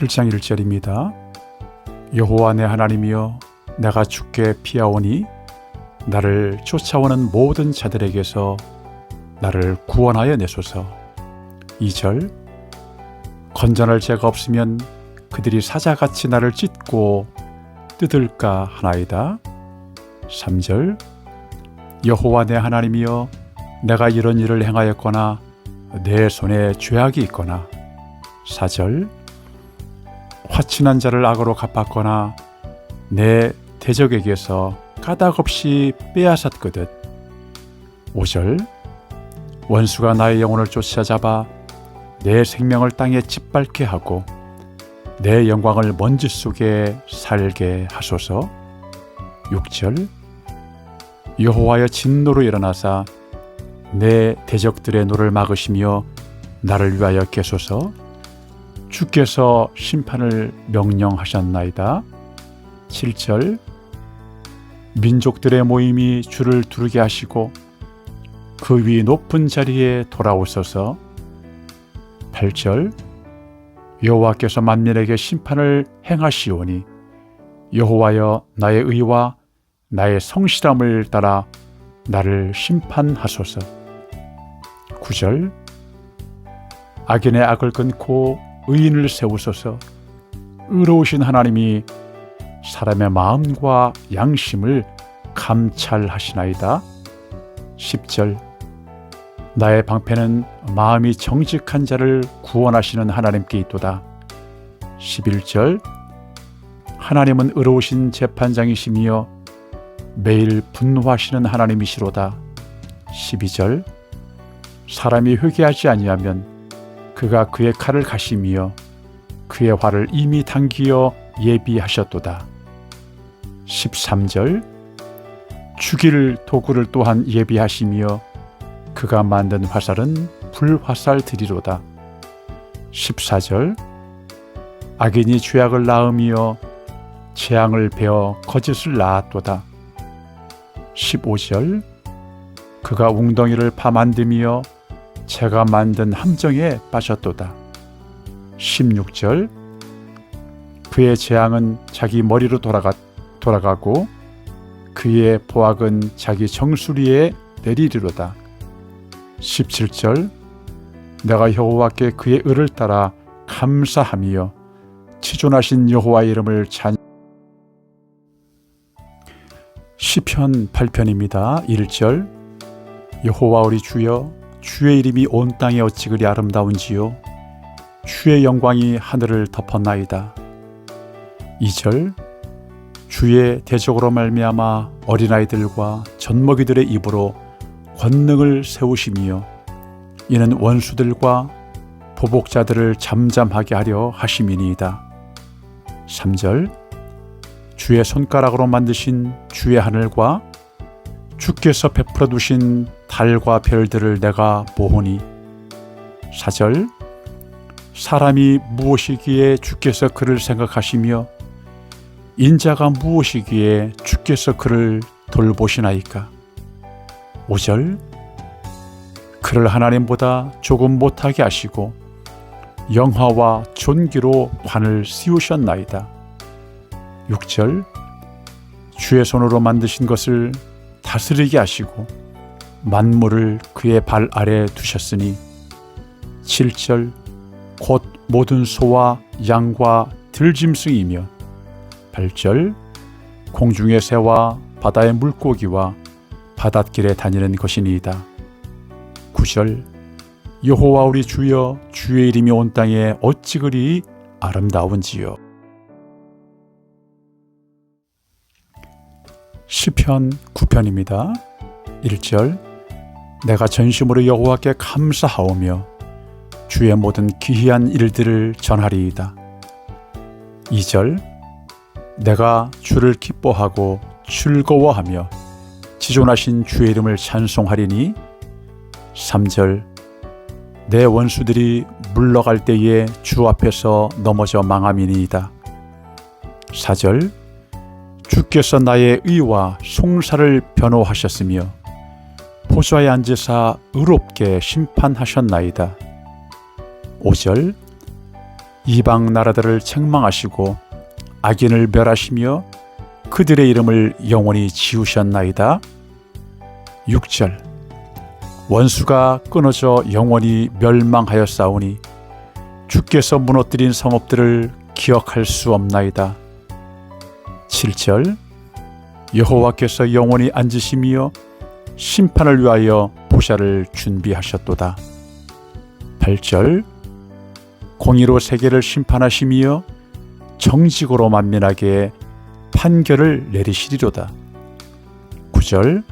7장 1절입니다. 여호와 내 하나님이여 내가 주께 피하오니 나를 쫓아오는 모든 자들에게서 나를 구원하여 내소서. 2절 건전할 죄가 없으면 그들이 사자같이 나를 찢고 뜯을까 하나이다. 3절 여호와 내 하나님이여 내가 이런 일을 행하였거나 내 손에 죄악이 있거나 4절 화친한 자를 악으로 갚았거나 내 대적에게서 까닭없이 빼앗았거든. 5절 원수가 나의 영혼을 쫓아잡아 내 생명을 땅에 짓밟게 하고 내 영광을 먼지 속에 살게 하소서. 6절 여호와여 진노로 일어나사 내 대적들의 노를 막으시며 나를 위하여 계소서 주께서 심판을 명령하셨나이다. 7절. 민족들의 모임이 주를 두르게 하시고 그 위 높은 자리에 돌아오소서. 8절. 여호와께서 만민에게 심판을 행하시오니 여호와여 나의 의와 나의 성실함을 따라 나를 심판하소서. 9절. 악인의 악을 끊고 의인을 세우소서. 의로우신 하나님이 사람의 마음과 양심을 감찰하시나이다. 10절. 나의 방패는 마음이 정직한 자를 구원하시는 하나님께 있도다. 11절. 하나님은 의로우신 재판장이시며 매일 분노하시는 하나님이시로다. 12절. 사람이 회개하지 아니하면 그가 그의 칼을 가시며 그의 화를 이미 당기어 예비하셨도다. 13절 죽일 도구를 또한 예비하시며 그가 만든 화살은 불화살들이로다. 14절 악인이 죄악을 낳으며 재앙을 베어 거짓을 낳았도다. 15절 그가 웅덩이를 파만들며 제가 만든 함정에 빠졌도다. 16절 그의 재앙은 자기 머리로 돌아가, 돌아가고 그의 보악은 자기 정수리에 내리리로다. 17절 내가 여호와께 그의 의를 따라 감사하며 치존하신 여호와 이름을 찬 시편 8편입니다. 1절 여호와 우리 주여 주의 이름이 온 땅에 어찌 그리 아름다운지요 주의 영광이 하늘을 덮었나이다. 2절 주의 대적으로 말미암아 어린아이들과 젖먹이들의 입으로 권능을 세우시며 이는 원수들과 보복자들을 잠잠하게 하려 하심이니이다. 3절 주의 손가락으로 만드신 주의 하늘과 주께서 베풀어 두신 달과 별들을 내가 보오니 4절 사람이 무엇이기에 주께서 그를 생각하시며 인자가 무엇이기에 주께서 그를 돌보시나이까 5절 그를 하나님보다 조금 못하게 하시고 영화와 존귀로 관을 씌우셨나이다. 6절 주의 손으로 만드신 것을 다스리게 하시고 만물을 그의 발 아래 두셨으니 7절 곧 모든 소와 양과 들짐승이며 8절 공중의 새와 바다의 물고기와 바닷길에 다니는 것이니이다. 9절 여호와 우리 주여 주의 이름이 온 땅에 어찌 그리 아름다운지요. 시편 9편입니다. 1절 내가 전심으로 여호와께 감사하오며 주의 모든 기이한 일들을 전하리이다. 2절 내가 주를 기뻐하고 즐거워하며 지존하신 주의 이름을 찬송하리니 3절 내 원수들이 물러갈 때에 주 앞에서 넘어져 망함이니이다. 4절 주께서 나의 의와 송사를 변호하셨으며 보좌에 앉으사 의롭게 심판하셨나이다. 5절 이방 나라들을 책망하시고 악인을 멸하시며 그들의 이름을 영원히 지우셨나이다. 6절 원수가 끊어져 영원히 멸망하였사오니 주께서 무너뜨린 성읍들을 기억할 수 없나이다. 7절 여호와께서 영원히 앉으시며 심판을 위하여 보샤를 준비하셨도다. 8절 공의로 세계를 심판하시며 정직으로 만민하게 판결을 내리시리로다. 9절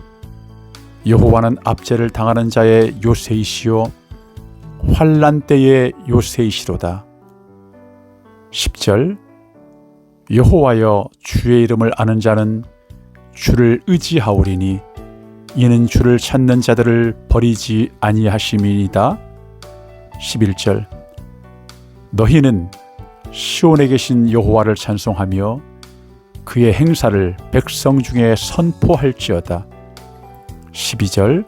여호와는 압제를 당하는 자의 요새이시요 환란 때의 요새이시로다. 10절 여호와여 주의 이름을 아는 자는 주를 의지하오리니 이는 주를 찾는 자들을 버리지 아니하심이니이다. 11절 너희는 시온에 계신 여호와를 찬송하며 그의 행사를 백성 중에 선포할지어다. 12절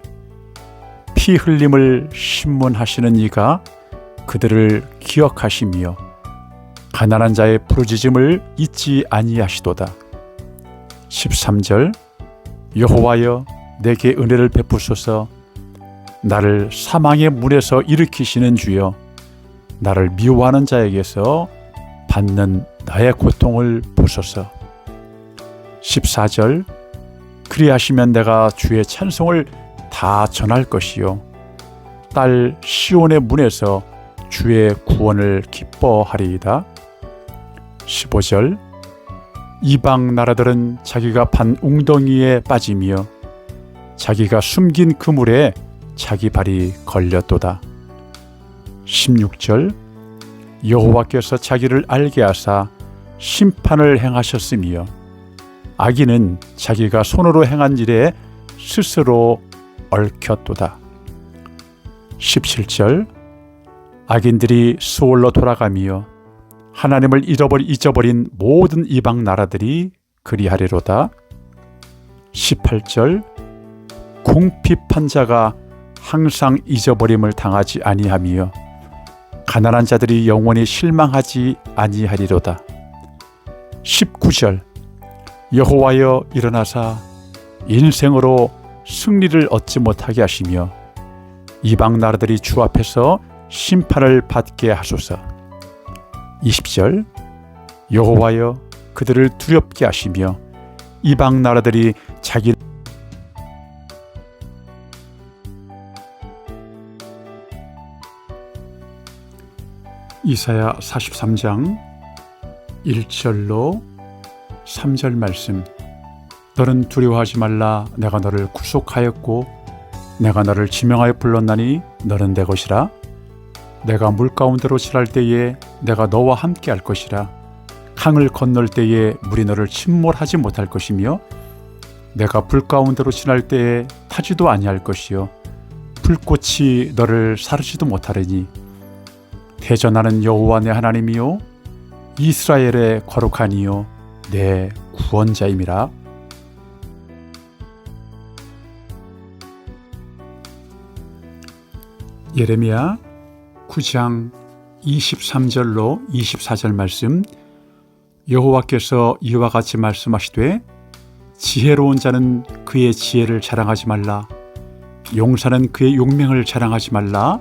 피 흘림을 신문하시는 이가 그들을 기억하시며 가난한 자의 부르짖음을 잊지 아니하시도다. 13절 여호와여 내게 은혜를 베푸소서. 나를 사망의 문에서 일으키시는 주여 나를 미워하는 자에게서 받는 나의 고통을 보소서. 14절 그리하시면 내가 주의 찬송을 다 전할 것이요. 딸 시온의 문에서 주의 구원을 기뻐하리이다. 15절 이방 나라들은 자기가 반 웅덩이에 빠지며 자기가 숨긴 그물에 자기 발이 걸렸도다. 16절 여호와께서 자기를 알게 하사 심판을 행하셨으며 악인은 자기가 손으로 행한 일에 스스로 얽혔도다. 17절 악인들이 수월로 돌아가며 하나님을 잃어버리 잊어버린 모든 이방 나라들이 그리하리로다. 18절 궁핍한 자가 항상 잊어버림을 당하지 아니하며 가난한 자들이 영원히 실망하지 아니하리로다. 19절 여호와여 일어나사 인생으로 승리를 얻지 못하게 하시며 이방 나라들이 주 앞에서 심판을 받게 하소서. 20절 여호와여 그들을 두렵게 하시며 이방 나라들이 자기 이사야 43장 1절로 3절 말씀. 너는 두려워하지 말라. 내가 너를 구속하였고 내가 너를 지명하여 불렀나니 너는 내 것이라. 내가 물 가운데로 지날 때에 내가 너와 함께 할 것이라. 강을 건널 때에 물이 너를 침몰하지 못할 것이며 내가 불 가운데로 지날 때에 타지도 아니할 것이요. 불꽃이 너를 사르지도 못하리니 대전하는 여호와 내 하나님이요 이스라엘의 거룩하니요 내 구원자임이라. 예레미야 9장 23절로 24절 말씀 여호와께서 이와 같이 말씀하시되 지혜로운 자는 그의 지혜를 자랑하지 말라 용사는 그의 용맹을 자랑하지 말라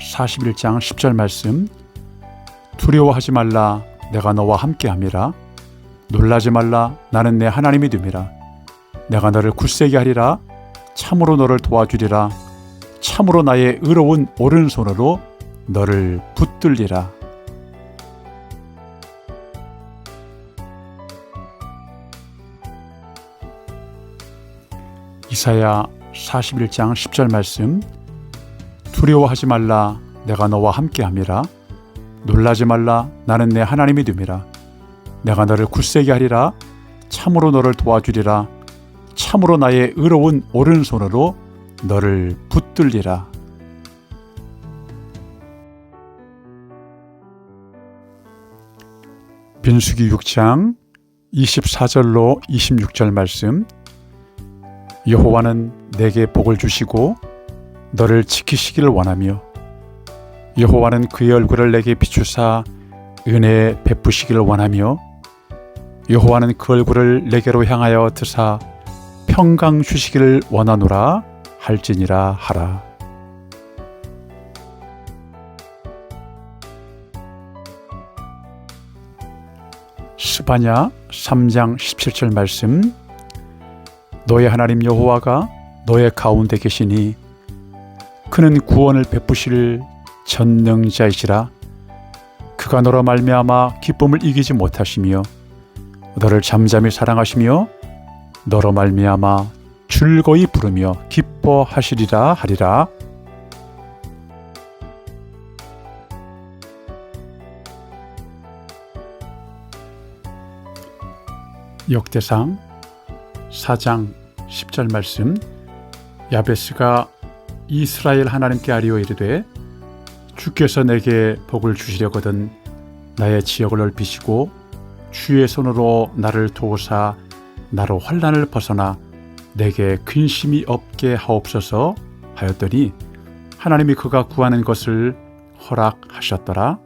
41장 10절 말씀. 두려워하지 말라 내가 너와 함께 함이라. 놀라지 말라 나는 내 하나님이 됨이라. 내가 너를 굳세게 하리라. 참으로 너를 도와주리라. 참으로 나의 의로운 오른손으로 너를 붙들리라. 이사야 41장 10절 말씀 두려워하지 말라. 내가 너와 함께 함이라. 놀라지 말라. 나는 내 하나님이 됨이라. 내가 너를 굳세게 하리라. 참으로 너를 도와주리라. 참으로 나의 의로운 오른손으로 너를 붙들리라. 빈수기 6장 24절로 26절 말씀. 여호와는 내게 복을 주시고 너를 지키시기를 원하며 여호와는 그의 얼굴을 내게 비추사 은혜 베푸시기를 원하며 여호와는 그 얼굴을 내게로 향하여 드사 평강 주시기를 원하노라 할지니라 하라. 스바냐 3장 17절 말씀. 너의 하나님 여호와가 너의 가운데 계시니 그는 구원을 베푸실 전능자이시라. 그가 너로 말미암아 기쁨을 이기지 못하시며 너를 잠잠히 사랑하시며 너로 말미암아 즐거이 부르며 기뻐하시리라 하리라. 역대상 4장 10절 말씀. 야베스가 이스라엘 하나님께 아리오 이르되 주께서 내게 복을 주시려거든 나의 지역을 넓히시고 주의 손으로 나를 도우사 나로 환란을 벗어나 내게 근심이 없게 하옵소서 하였더니 하나님이 그가 구하는 것을 허락하셨더라